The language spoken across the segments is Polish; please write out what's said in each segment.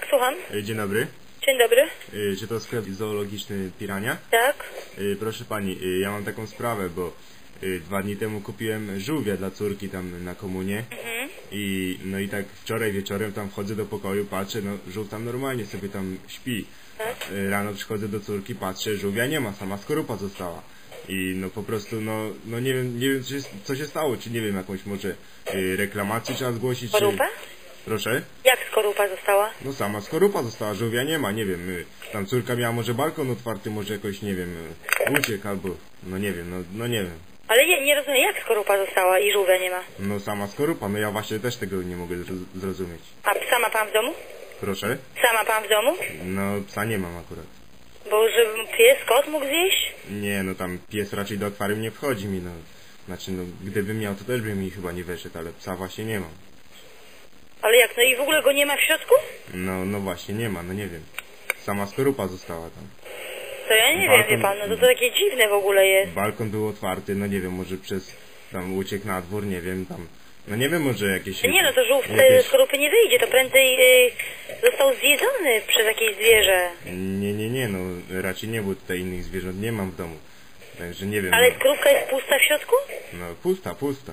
Tak, słucham. E, Dzień dobry. Dzień dobry. E, Czy to sklep zoologiczny Pirania? Tak. E, Proszę pani, ja mam taką sprawę, bo dwa dni temu kupiłem żółwia dla córki tam na komunie. I no i tak wczoraj wieczorem tam wchodzę do pokoju, patrzę, no żółw tam normalnie sobie tam śpi. E, Rano przychodzę do córki, patrzę, żółwia nie ma, sama skorupa została. I no po prostu, no, no nie wiem, nie wiem co się, co się stało, czy nie wiem, jakąś może reklamację trzeba zgłosić, czy... Proszę? Jak skorupa została? No sama skorupa została, żółwia nie ma, nie wiem, y, tam córka miała może balkon otwarty, może jakoś, nie wiem, y, uciekł albo, no nie wiem, no, no nie wiem. Ale nie, nie rozumiem, jak skorupa została i żółwia nie ma. No sama skorupa, no ja właśnie też tego nie mogę zro- zrozumieć. A psa ma pan w domu? Proszę? Psa ma pan w domu? No psa nie mam akurat. Bo żeby pies, kot mógł zjeść? Nie, no tam pies raczej do akwarium nie wchodzi mi, no. Znaczy, no gdybym miał, to też by mi chyba nie weszedł, ale psa właśnie nie mam. Ale jak, no i w ogóle go nie ma w środku? No, no właśnie nie ma, no nie wiem. Sama skorupa została tam. To ja nie wiem, Balkon- wie pan, no to, to takie dziwne w ogóle jest. Balkon był otwarty, no nie wiem, może przez tam uciekł na dwór, nie wiem, tam. No nie wiem, może jakieś... Nie no, to żółw z tej jakieś- skorupy nie wyjdzie, to prędzej y, został zjedzony przez jakieś zwierzę. Nie, nie, nie, no raczej nie, bo tutaj innych zwierząt nie mam w domu. Także nie wiem. Ale no, skorupka jest pusta w środku? no pusta, pusta.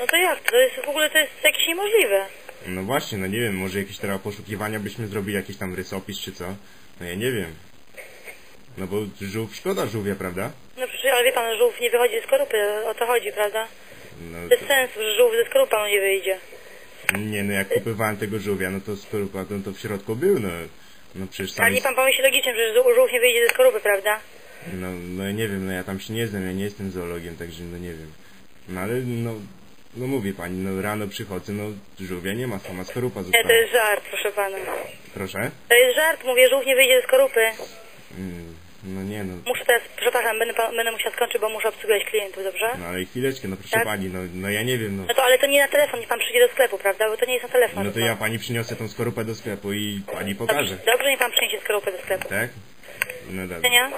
No to jak? To jest w ogóle to jest jakieś niemożliwe. No właśnie, no nie wiem, może jakieś teraz poszukiwania byśmy zrobili, jakiś tam rysopis czy co? No ja nie wiem. No bo żółw, szkoda żółwia, prawda? No przecież, ale wie pan, żółw nie wychodzi ze skorupy, o to chodzi, prawda? No, Bez to, sensu, że żółw ze skorupą nie wyjdzie. nie, no jak kupywałem tego żółwia, no to skorupa, no to w środku był, no. No przecież Ale sami... nie pan pomyśli logicznie, że żół- żółw nie wyjdzie ze skorupy, prawda? No, no ja nie wiem, no ja tam się nie znam, ja nie jestem zoologiem, także no nie wiem. No ale no, no mówię pani, no rano przychodzę, no żółwia nie ma, sama skorupa Nie, została. to jest żart, proszę pana. Proszę? To jest żart, mówię, żółw nie wyjdzie ze skorupy. Mm, no nie no. Muszę teraz, przepraszam, będę, będę musiała skończyć, bo muszę obsługiwać klientów, dobrze? No ale chwileczkę, no proszę Tak? pani, no, no ja nie wiem, no. No to, ale to nie na telefon, niech pan przyjdzie do sklepu, prawda? Bo to nie jest na telefon. No to ja pani przyniosę tą skorupę do sklepu i pani Dobrze, pokaże. dobrze, niech pan przyniesie skorupę do sklepu. Tak? No dobra. Do widzenia.